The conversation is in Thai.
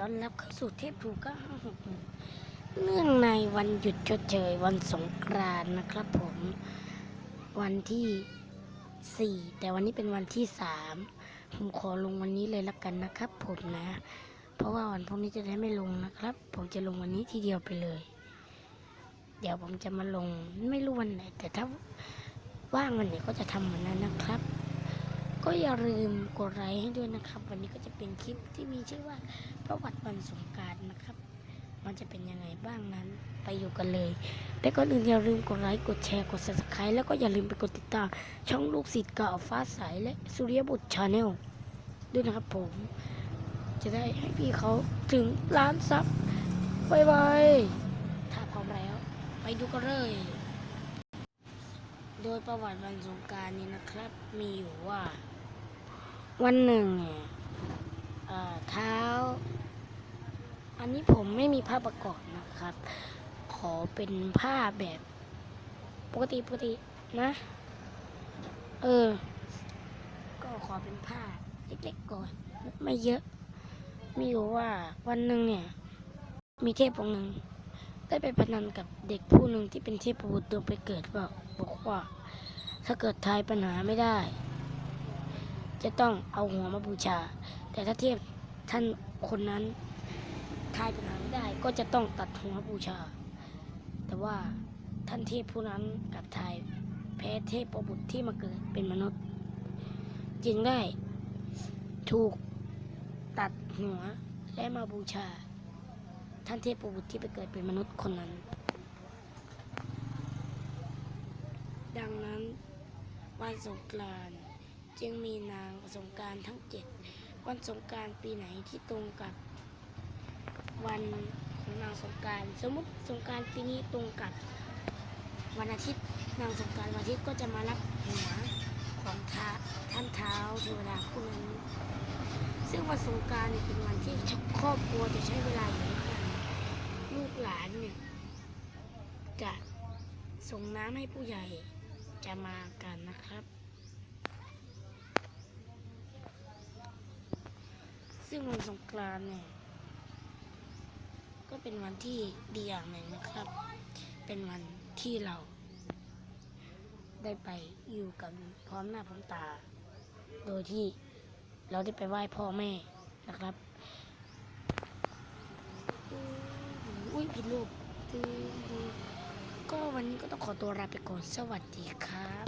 ต้อนรับเข้าสู่เทพถูก็ห้าหกเนื่องในวันหยุดชดเชยวันสงกรานต์นะครับผม วันที่สี่แต่วันนี้เป็นวันที่สามผมขอลงวันนี้เลยละกันนะครับ ผมนะ เพราะว่าวันพรุ่งนี้จะได้ไม่ลงนะครับ ผมจะลงวันนี้ทีเดียวไปเลย เดี๋ยวผมจะมาลงไม่รู้วันไหน แต่ถ้าว่างวันไหนก็จะทำวันนั้นนะครับ ก็อย่าลืมกดไลค์ให้ด้วยนะครับ วันนี้ก็จะเป็นคลิปที่มีชื่อว่าประวัติวันสงการนะครับ มันจะเป็นยังไงบ้างนั้นไปอยู่กันเลย แต่ก็อื่นอย่าลืมกดไลค์กดแชร์กด subscribe แล้วก็อย่าลืมไปกดติดตามช่องลูกศิษย์เก่าฟ้าใสและสุริยบุตรชาแนลด้วยนะครับผม จะได้ให้พี่เขาถึงล้านซับไวๆถ้าพร้อมแล้ว ไปดูกันเลยโดยประวัติวันสงการนี้นะครับ มีอยู่ว่า วันหนึ่งเนี่ยเอ่อเท้า อันนี้ผมไม่มีภาพประกอบนะครับ ขอเป็นภาพแบบปกติปกตินะ เออ ก็ขอเป็นผ้าเล็กๆก่อน ไม่เยอะ มีอยู่ว่าวันหนึ่งเนี่ย มีเทพองค์หนึ่งได้ไปพนันกับเด็กผู้หนึ่งที่เป็นเทพบุตรดวงไปเกิดว่าบอกว่า ถ้าเกิดทายปัญหาไม่ได้ จะต้องเอาหัวมาบูชา แต่ถ้าเทพท่านคนนั้นทายปัญหาไม่ได้ก็จะต้องตัดหัวบูชา แต่ว่าท่านเทพผู้นั้นกลับทายแพ้เทพประบุตรที่มาเกิดเป็นมนุษย์ จึงได้ถูกตัดหัวและมาบูชา ท่านเทพประบุตรที่ไปเกิดเป็นมนุษย์คนนั้น ดังนั้นวันสงกรานต์ จึงมีนางสงการทั้งเจ็ดวันสงการปีไหนที่ตรงกับวันของนางสงการสมมติสงการปีนี้ตรงกับวันอาทิตย์นางสงการวันอาทิตย์ก็จะมารับหัวของท้าท่านเท้าเทวดาคู่นั้นซึ่งวันสงการเนี่ยเป็นวันที่ครอบครัวจะใช้เวลาอยู่ด้วยกันลูกหลานเนี่ยจะส่งน้ำให้ผู้ใหญ่จะมากันนะครับ ซึ่งวันสงกรานต์เนี่ย ก็เป็นวันที่ดีอย่างหนึ่งนะครับ เป็นวันที่เราได้ไปอยู่กันพร้อมหน้าพร้อมตา โดยที่เราได้ไปไหว้พ่อแม่นะครับ อุ้ยผิดรูปก็วันนี้ก็ต้องขอตัวลาไปก่อน สวัสดีครับ